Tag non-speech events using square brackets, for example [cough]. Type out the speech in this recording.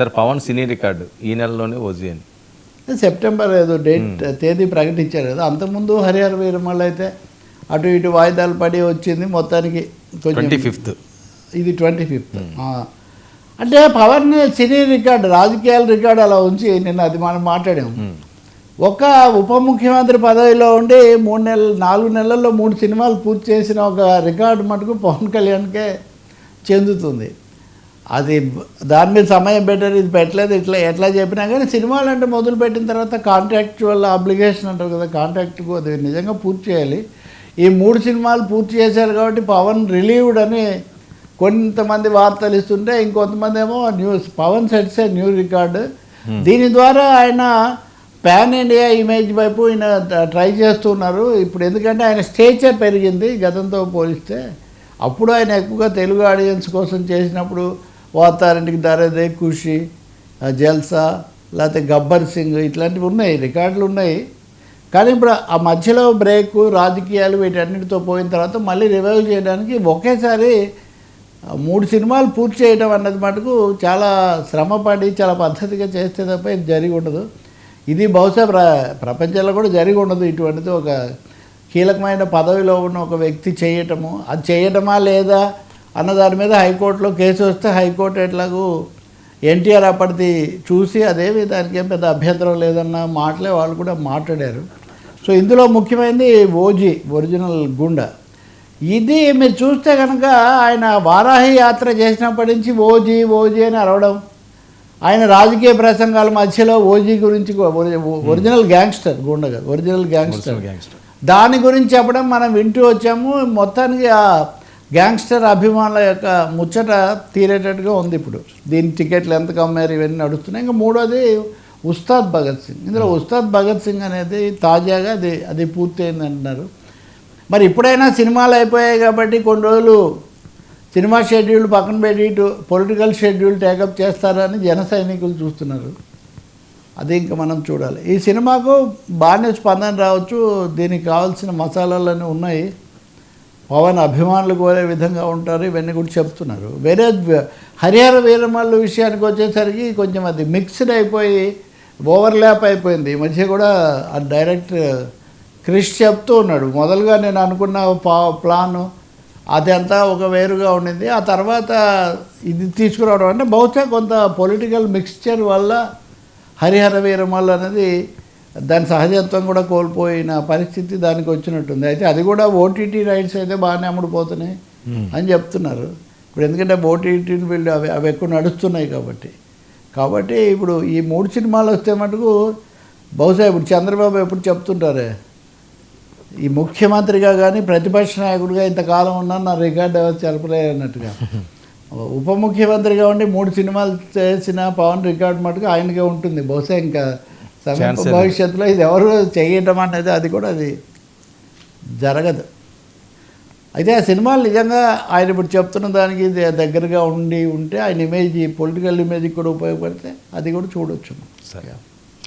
Sir Pawan సినీ record ఈ నెలలోనే OG అని సెప్టెంబర్ ఏదో డేట్ తేదీ ప్రకటించారు కదా. అంతకుముందు హరిహర వీరమల్ అయితే అటు ఇటు వాయిదాలు పడి వచ్చింది మొత్తానికి ట్వంటీ ఫిఫ్త్. ఇది ట్వంటీ ఫిఫ్త్. అంటే పవన్ సినీ రికార్డు రాజకీయాల రికార్డు అలా ఉంచి నిన్న అది మనం మాట్లాడాము. ఒక ఉప ముఖ్యమంత్రి పదవిలో ఉండి మూడు నెలలు నాలుగు నెలల్లో మూడు సినిమాలు పూర్తి చేసిన ఒక రికార్డు మటుకు పవన్ కళ్యాణ్కే చెందుతుంది. అది దాని మీద సమయం పెట్టారు ఇది పెట్టలేదు ఇట్లా ఎట్లా చెప్పినా కానీ సినిమాలు అంటే మొదలు పెట్టిన తర్వాత కాంట్రాక్చువల్ అబ్లిగేషన్ అంటారు కదా కాంట్రాక్ట్కు అది నిజంగా పూర్తి చేయాలి. ఈ మూడు సినిమాలు పూర్తి చేశారు కాబట్టి పవన్ రిలీవ్డ్ అని కొంతమంది వార్తలు ఇస్తుంటే ఇంకొంతమంది ఏమో news Pawan sets a new record దీని ద్వారా ఆయన పాన్ ఇండియా ఇమేజ్ వైపు ఈయన ట్రై చేస్తున్నారు. ఇప్పుడు ఎందుకంటే ఆయన స్టేచర్ పెరిగింది గతంతో పోలిస్తే. అప్పుడు ఆయన ఎక్కువగా తెలుగు ఆడియన్స్ కోసం చేసినప్పుడు వాతావరణికి దారేదే ఖుషి జల్సా లేకపోతే గబ్బర్ సింగ్ ఇట్లాంటివి ఉన్నాయి రికార్డులు ఉన్నాయి. కానీ ఇప్పుడు ఆ మధ్యలో బ్రేక్ రాజకీయాలు వీటన్నిటితో పోయిన తర్వాత మళ్ళీ రివైవ్ చేయడానికి ఒకేసారి మూడు సినిమాలు పూర్తి చేయడం అన్నది మటుకు చాలా శ్రమపడి చాలా పద్ధతిగా చేస్తే తప్ప ఇది జరిగి ఉండదు. ఇది బహుశా ప్ర ప్రపంచంలో కూడా జరిగి ఉండదు ఇటువంటిది ఒక కీలకమైన పదవిలో ఉన్న ఒక వ్యక్తి చేయటము. అది చేయటమా లేదా అన్న దాని మీద హైకోర్టులో కేసు వస్తే హైకోర్టు ఎట్లాగూ ఎన్టీఆర్ అప్పటిది చూసి అదేమి దానికి ఏం పెద్ద అభ్యంతరం లేదన్న మాటలే వాళ్ళు కూడా మాట్లాడారు. సో ఇందులో ముఖ్యమైనది ఓజీ ఒరిజినల్ గుండా. ఇది మీరు చూస్తే కనుక ఆయన వారాహి యాత్ర చేసినప్పటి నుంచి ఓజీ ఓజీ అని అరవడం ఆయన రాజకీయ ప్రసంగాల మధ్యలో ఓజీ గురించి ఒరిజినల్ గ్యాంగ్స్టర్ గుండా కాదు ఒరిజినల్ గ్యాంగ్స్టర్. గ్యాంగ్స్టర్. దాని గురించి చెప్పడం మనం వింటూ వచ్చాము. మొత్తానికి ఆ గ్యాంగ్స్టర్ అభిమానుల యొక్క ముచ్చట తీరేటట్టుగా ఉంది ఇప్పుడు. దీని టికెట్లు ఎంత అమ్మారు ఇవన్నీ నడుస్తున్నాయి. ఇంకా మూడోది ఉస్తాద్ భగత్ సింగ్. ఇందులో ఉస్తాద్ భగత్ సింగ్ అనేది తాజాగా అది అది పూర్తయింది అంటున్నారు మరి ఇప్పుడైనా సినిమాలు అయిపోయాయి కాబట్టి కొన్ని రోజులు సినిమా షెడ్యూల్ పక్కన పెట్టి ఇటు పొలిటికల్ షెడ్యూల్ టేకప్ చేస్తారని జన సైనికులు చూస్తున్నారు. అది ఇంకా మనం చూడాలి. ఈ సినిమాకు బాగానే స్పందన రావచ్చు. దీనికి కావాల్సిన మసాలాలన్నీ ఉన్నాయి. పవన్ అభిమానులు కోరే విధంగా ఉంటారు ఇవన్నీ కూడా చెప్తున్నారు. వేరే హరిహర వీరమల్లు విషయానికి వచ్చేసరికి కొంచెం అది మిక్స్డ్ అయిపోయి ఓవర్లాప్ అయిపోయింది. ఈ మధ్య కూడా ఆ డైరెక్టర్ క్రిష్ చెప్తూ ఉన్నాడు. మొదలుగా నేను అనుకున్న పా ప్లాను అదంతా ఒక వేరుగా ఉండింది. ఆ తర్వాత ఇది తీసుకురావడం అంటే బహుశా కొంత పొలిటికల్ మిక్స్చర్ వల్ల హరిహర వీరమల్ అనేది దాని సహజత్వం కూడా కోల్పోయిన పరిస్థితి దానికి వచ్చినట్టుంది. అయితే అది కూడా ఓటీటీ రైట్స్ అయితే బాగానే అమ్ముడుపోతున్నాయి అని చెప్తున్నారు. ఇప్పుడు ఎందుకంటే ఓటీటీ వీళ్ళు అవి అవి ఎక్కువ నడుస్తున్నాయి కాబట్టి. కాబట్టి ఇప్పుడు ఈ మూడు సినిమాలు వస్తే మటుకు బహుశా ఇప్పుడు చంద్రబాబు ఎప్పుడు చెప్తుంటారే? ఈ ముఖ్యమంత్రిగా కానీ ప్రతిపక్ష నాయకుడిగా ఇంతకాలం ఉన్నా నా రికార్డు ఎవరు చెరపలే అన్నట్టుగా. [laughs] ఉప ముఖ్యమంత్రిగా ఉండి మూడు సినిమాలు చేసిన పవన్ రికార్డు మటుకు ఆయనకే ఉంటుంది. బహుశా ఇంకా సమీప. భవిష్యత్తులో ఇది ఎవరు చేయటం అనేది అది కూడా అది జరగదు. అయితే ఆ సినిమాలు నిజంగా ఆయన ఇప్పుడు చెప్తున్న దానికి దగ్గరగా ఉండి ఉంటే ఆయన ఇమేజ్ పొలిటికల్ ఇమేజ్కి కూడా ఉపయోగపడితే అది కూడా చూడొచ్చు. సరే.